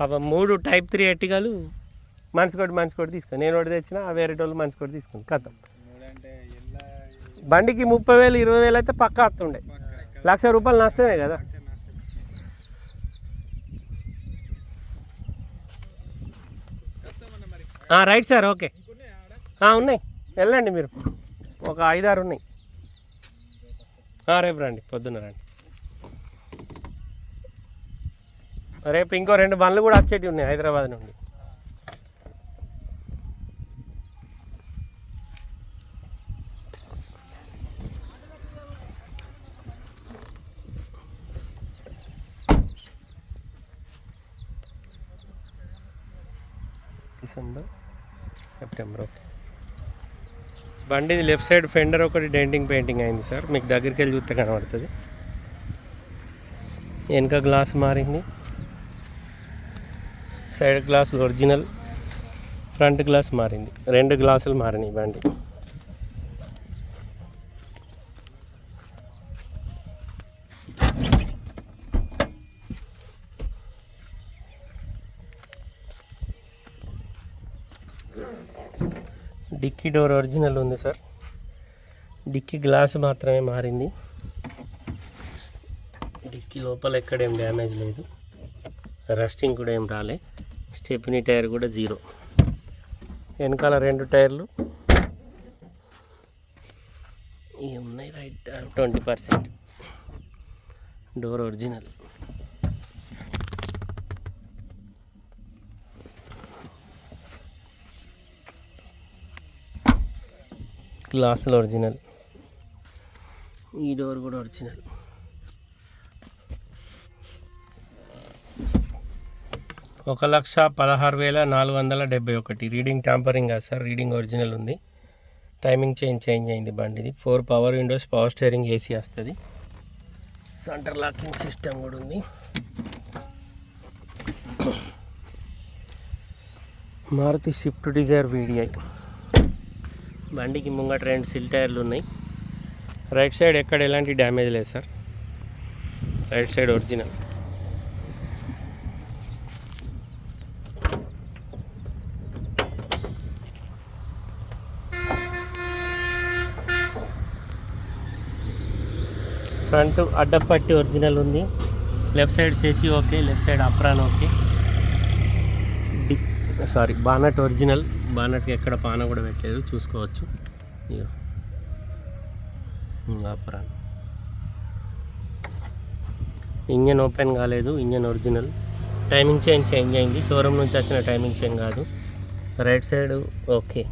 పాపం మూడు type three ఎట్టిగాలు మనిషి కొట్టి తీసుకుని నేను ఒకటి తెచ్చిన ఆ వేరే వాళ్ళు కొట్టి తీసుకుని కథం. బండికి ముప్పై వేలు ఇరవై వేలు అయితే పక్కా వస్తుండే. లక్ష రూపాయలు నష్టమే కదా. Right sir okay. ఉన్నాయి. వెళ్ళండి మీరు. ఒక ఐదారు ఉన్నాయి. రేపు రండి పొద్దున్న రండి. రేపు ఇంకో రెండు బండ్లు కూడా వచ్చేటివి ఉన్నాయి హైదరాబాద్ నుండి. December September okay. బండిది లెఫ్ట్ సైడ్ ఫెండర్ ఒకటి డెంటింగ్ పెయింటింగ్ అయింది సార్. మీకు దగ్గరికి వెళ్ళి చూస్తే కనబడుతుంది. వెనక గ్లాస్ మారింది. Side glass original front glass మారింది. రెండు గ్లాసులు మారినాయి బండి. డిక్కీ డోర్ ఒరిజినల్ ఉంది సార్. డిక్కీ గ్లాస్ మాత్రమే మారింది. డిక్కీ లోపల ఎక్కడేం డ్యామేజ్ లేదు. రస్టింగ్ కూడా ఏం రాలే. స్టెప్నీ టైర్ కూడా జీరో. వెనకాల రెండు టైర్లు. ఇవి ఉన్నాయి right twenty percent. Door original. గ్లాసులు ఒరిజినల్. ఈ డోర్ కూడా ఒరిజినల్. ఒక లక్ష పదహారు వేల నాలుగు వందల డెబ్బై ఒకటి. రీడింగ్ ట్యాంపరింగ్ కాదు సార్ రీడింగ్ ఒరిజినల్ ఉంది. టైమింగ్ చేంజ్ చేంజ్ అయింది బండిది. Four power windows power steering AC వస్తుంది. సెంటర్ లాకింగ్ సిస్టమ్ కూడా ఉంది. Maruti Swift Dzire VDI. బండికి ముంగట రెండు సిల్ టైర్లు ఉన్నాయి. రైట్ సైడ్ ఎక్కడ ఎలాంటి డ్యామేజ్ లేదు sir. Right side original. Front అడ్డపట్టి original ఉంది. లెఫ్ట్ సైడ్ సేసి okay left side apron okay. Sorry bonnet original. బానట్కి ఎక్కడ పాన కూడా పెట్టలేదు చూసుకోవచ్చు. అప్రాన్. ఇంజన్ ఓపెన్ కాలేదు engine original. Timing chain change అయింది. షోరూమ్ నుంచి వచ్చిన టైమింగ్ చైన్ కాదు. Right side okay.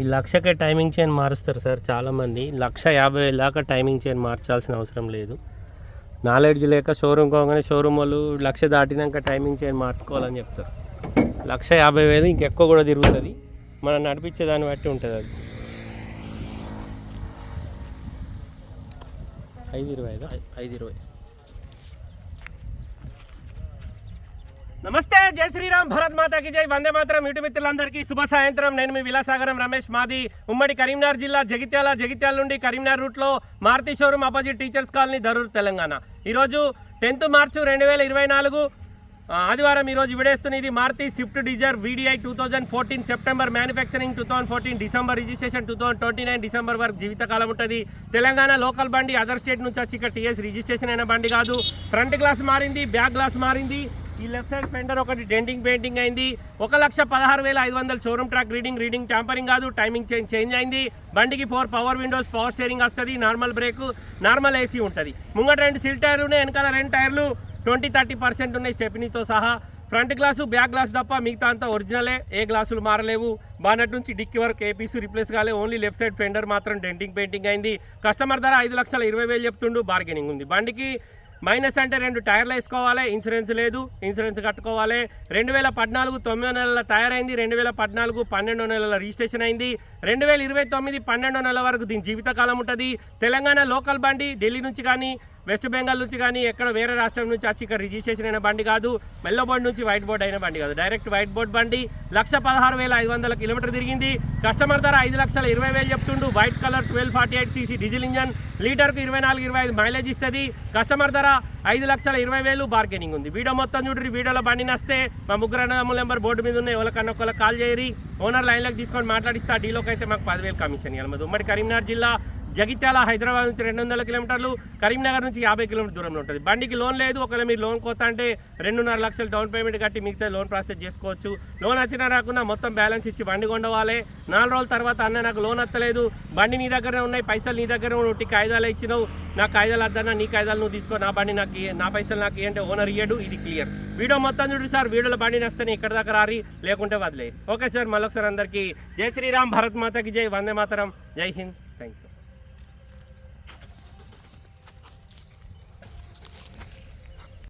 ఈ లక్షకే టైమింగ్ చైన్ మారుస్తారు సార్ చాలామంది. లక్ష యాభై వేల దాకా టైమింగ్ చైన్ మార్చాల్సిన అవసరం లేదు. నాలెడ్జ్ లేక షోరూమ్ కాగానే షోరూమ్ వాళ్ళు లక్ష దాటినాక టైమింగ్ చైన్ మార్చుకోవాలని చెప్తారు. లక్ష యాభై వేలు ఇంకెక్కువ కూడా తిరుగుతుంది. మనం నడిపించే దాన్ని బట్టి ఉంటుంది అది. ఐదు ఇరవై ఐదు ఇరవై. నమస్తే జై శ్రీరామ్ భరత్ మాతాకి జై. వందే మాత్రం ఇటు మిత్రులందరికీ శుభ సాయంత్రం. నేను మీ విలాసాగరం రమేష్ మాది. ఉమ్మడి కరీంనగర్ జిల్లా జగిత్యాల జగిత్యాల నుండి కరీంనగర్ రూట్లో Maruti showroom opposite teachers colony Darur Telangana. ఈరోజు టెన్త్ మార్చు రెండు వేల ఇరవై నాలుగు ఆదివారం ఈరోజు విడేస్తున్నది Maruti Swift Dzire VDI two thousand fourteen September manufacturing two thousand fourteen December registration two thousand twenty nine December వరకు జీవితకాలం ఉంటుంది. తెలంగాణ లోకల్ బండి అదర్ స్టేట్ నుంచి వచ్చి ఇక్కడ టీఎస్ రిజిస్ట్రేషన్ అయిన బండి కాదు. ఫ్రంట్ గ్లాస్ మారింది బ్యాక్ గ్లాస్ మారింది. ఈ లెఫ్ట్ సైడ్ ఫెండర్ ఒకటి డెంటింగ్ పెయింటింగ్ అయింది. ఒక లక్ష పదహారు వేల ఐదు వందల showroom track reading reading tampering కాదు టైమింగ్ చేంజ్ చేంజ్ అయింది. బండికి four power windows power steering వస్తుంది నార్మల్ బ్రేక్ నార్మల్ ఏసీ ఉంటుంది. ముంగట రెండు సిల్ టైర్లు ఉన్నాయి వెనకాల రెండు టైర్లు ట్వంటీ థర్టీ పర్సెంట్ ఉన్నాయి స్టెపినీతో సహా. ఫ్రంట్ గ్లాసు బ్యాక్ గ్లాస్ తప్ప మిగతా అంతా ఒరిజినలే ఏ గ్లాసులు మారలేవు. బానట్ నుంచి డిక్కి వరకు ఏ పీసు రిప్లేస్ కాలే ఓన్లీ లెఫ్ట్ సైడ్ ఫెండర్ మాత్రం డెంటింగ్ పెయింటింగ్ అయింది. కస్టమర్ ధర ఐదు లక్షల ఇరవై వేలు చెప్తుండు బార్గెనింగ్ ఉంది. బండికి మైనస్ అంటే రెండు టైర్లు వేసుకోవాలి ఇన్సూరెన్స్ లేదు ఇన్సూరెన్స్ కట్టుకోవాలి. రెండు వేల పద్నాలుగు తొమ్మిదో నెలల తయారైంది రెండు వేల పద్నాలుగు పన్నెండో నెలల రిజిస్ట్రేషన్ అయింది. రెండు వేల ఇరవై తొమ్మిది పన్నెండో నెల వరకు దీని జీవితకాలం ఉంటుంది. తెలంగాణ లోకల్ బండి ఢిల్లీ నుంచి కానీ వెస్ట్ బెంగాల్ నుంచి కానీ ఎక్కడ వేరే రాష్ట్రం నుంచి వచ్చి ఇక్కడ రిజిస్ట్రేషన్ అయిన బండి కాదు మెల్లో బోర్డు నుంచి వైట్ బోర్డ్ అయిన బండి కాదు. డైరెక్ట్ వైట్ బోర్డ్ బండి లక్ష పదహారు వేల ఐదు వందల కిలోమీటర్ తిరిగింది. కస్టమర్ ధర ఐదు లక్షల ఇరవై వేలు చెప్తుండు. White colour twelve forty eight CC diesel engine లీటర్కు ఇరవై నాలుగు ఇరవై ఐదు మైలేజ్ ఇస్తుంది. కస్టమర్ ధర ఐదు లక్షల ఇరవై వేలు బార్గెనింగ్ ఉంది. వీడియో మొత్తం చూడండి వీడియోలో బండి నస్తే. మా ముగ్గురు అన్నదమ్ముల నెంబర్ బోర్డు మీద ఉన్న ఎవరికన్నా ఒకళ్ళ కాల్ చేయరి ఓనర్ లైన్లోకి తీసుకొని మాట్లాడిస్తే. ఆ డీలోకి అయితే మాకు పదివేలు కమిషన్ ఇవ్వాలి ఉమ్మడి కరీంనగర్ జిల్లా జగిత్యాల హైదరాబాద్ నుంచి రెండు వందల కిలోమీటర్లు కరీంనగర్ నుంచి యాభై కిలోమీటర్ దూరంలో ఉంటుంది. బండికి లోన్ లేదు ఒకవేళ మీరు లోన్ కోత అంటే రెండున్నర లక్షలు డౌన్ పేమెంట్ కట్టి మిగతా లోన్ ప్రాసెస్ చేసుకోవచ్చు. లోన్ వచ్చినా రాకుండా మొత్తం బ్యాలెన్స్ ఇచ్చి బండి కొండవాలే నాలుగు రోజుల తర్వాత అన్న నాకు లోన్ అత్తలేదు బండి నీ దగ్గరే ఉన్నాయి పైసలు నీ దగ్గర ఉట్టి కాగితాలు ఇచ్చినావు. నా కాయిదాలు వద్దన్నా నీ కాయిదాలు నువ్వు తీసుకో నా బండి నాకు నా పైసలు నాకు ఏంటంటే ఓనర్ ఇయ్యడు ఇది క్లియర్. వీడియో మొత్తం చూడు సార్ వీడియోలో బండి నస్తేనే ఇక్కడ దాకా రారి లేకుంటే వదిలే. ఓకే సార్ మళ్ళొకసారి అందరికీ జై శ్రీరామ్ భరత్ మాతకి జై వందే మాతరం జై హింద్.